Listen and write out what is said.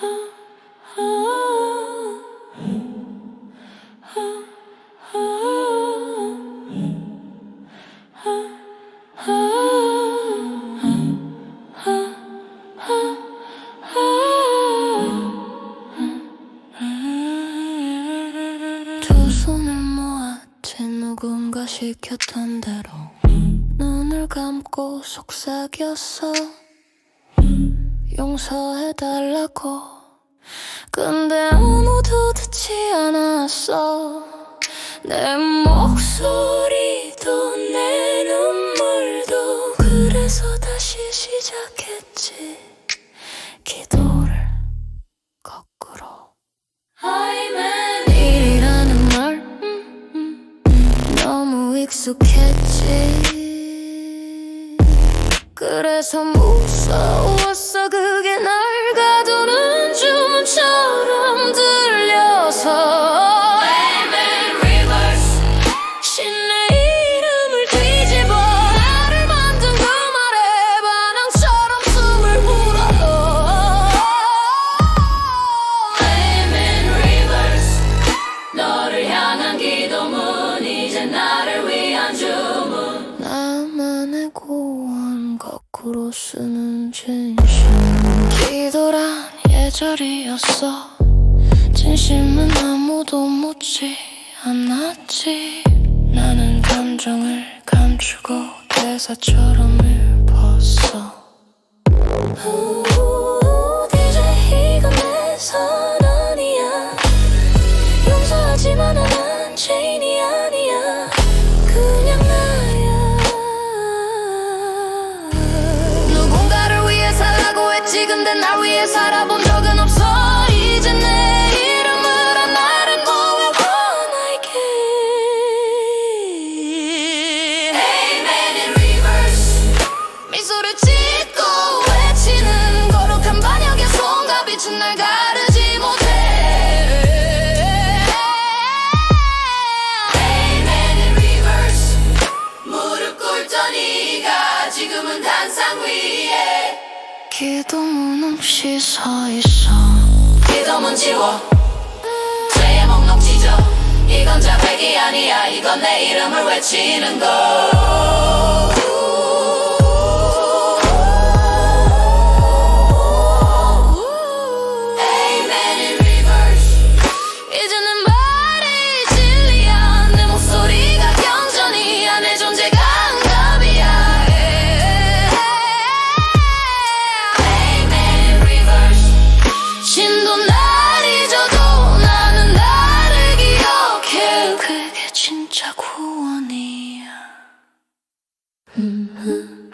두 손을 모았지 누군가 시켰던 대로 눈을 감고 속삭였어 용서해달라고. 근데 아무도 듣지 않았어. 내 목소리도 내 눈물도. 그래서 다시 시작했지. 기도를 거꾸로. 일이라는 말. 음, 음, 너무 익숙했지 그래서 무서웠어. 그게 날 거꾸로 쓰는 진심. 기도란 예절이었어. 진심은 아무도 묻지 않았지. 나는 감정을 감추고 대사처럼 읊었어. 우, DJ 이건 내 선언이야. 용서하지만 난 죄인이 아니야 근데 날 위해 살아본 적은 없어. 이제 내 이름을 안 나를 너왜 원할게 Amen in reverse. 미소를 짓고 외치는 거룩한 반역의 손과 빛은 날 가르지 못해. 지금은 단상 위에 기도문 없이 서 있어. 기도문 지워. 죄의 목록 찢어 이건 자백이 아니야. 이건 내 이름을 외치는 거 기억해 그게 진짜 구원이야 음, 음.